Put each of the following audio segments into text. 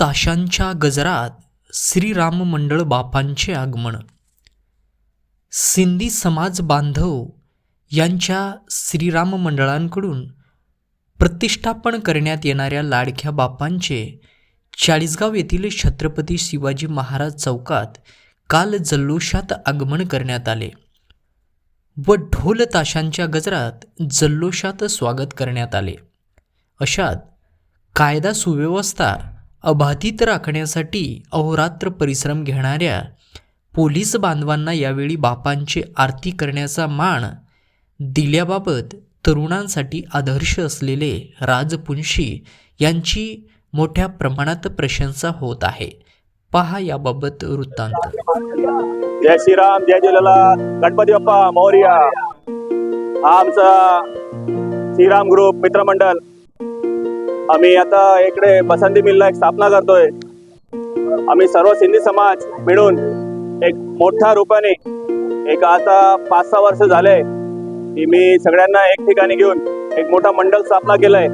ताशांच्या गजरात श्रीराम मंडळ बापांचे आगमन. सिंधी समाज बांधव यांच्या श्रीराम मंडळांकडून प्रतिष्ठापन करण्यात येणाऱ्या लाडक्या बापांचे चाळीसगाव येथील छत्रपती शिवाजी महाराज चौकात काल जल्लोषात आगमन करण्यात आले व ढोल ताशांच्या गजरात जल्लोषात स्वागत करण्यात आले. अशात कायदा सुव्यवस्था अबाधित राखण्यासाठी अहोरात्र परिश्रम घेणाऱ्या पोलीस बांधवांना यावेळी बापांची आरती करण्याचा मान दिल्याबाबत तरुणांसाठी आदर्श असलेले राजपुंशी यांची मोठ्या प्रमाणात प्रशंसा होत आहे. पहा याबाबत वृत्तांत. जय श्रीराम जय झुलेलाल गणपती बाप्पा मोर्या. हा आमचा श्रीराम ग्रुप मित्रमंडळ आम्ही आता इकडे बसंती मिलला एक स्थापना करतोय. आम्ही सर्व सिंधी समाज मिळून एक मोठ्या रूपाने एक आता पाच सहा वर्ष झाले की मी सगळ्यांना एक ठिकाणी घेऊन एक मोठा मंडळ स्थापना केलाय.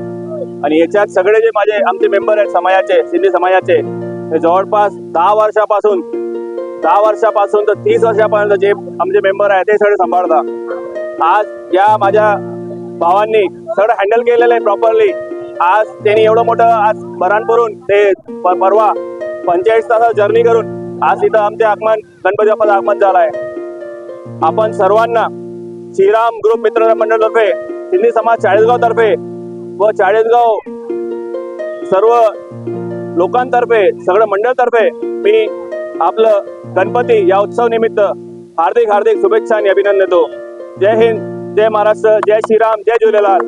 आणि याच्यात सगळे जे माझे आमचे मेंबर आहेत समाजाचे सिंधी समाजाचे ते जवळपास दहा वर्षापासून दहा वर्षापासून तर तीस वर्षापर्यंत जे आमचे मेंबर आहेत ते सगळे सांभाळतात. आज या माझ्या भावांनी सगळं हँडल केलेलं आहे प्रॉपरली. आज त्यांनी एवढं मोठं आज बराणपूरून ते परवा पंचेचाळीस तास जर्नी करून आज इथं आमच्या आगमन गणपती बाप्पाचं आगमन झालं आहे. आपण सर्वांना श्रीराम ग्रुप मित्र मंडळतर्फे सिंधी समाज चाळीसगाव तर्फे व चाळीसगाव सर्व लोकांतर्फे सगळं मंडळतर्फे मी आपलं गणपती या उत्सव निमित्त हार्दिक हार्दिक शुभेच्छा आणि अभिनंदन देतो. जय हिंद जय महाराष्ट्र जय श्रीराम जय झुलेलाल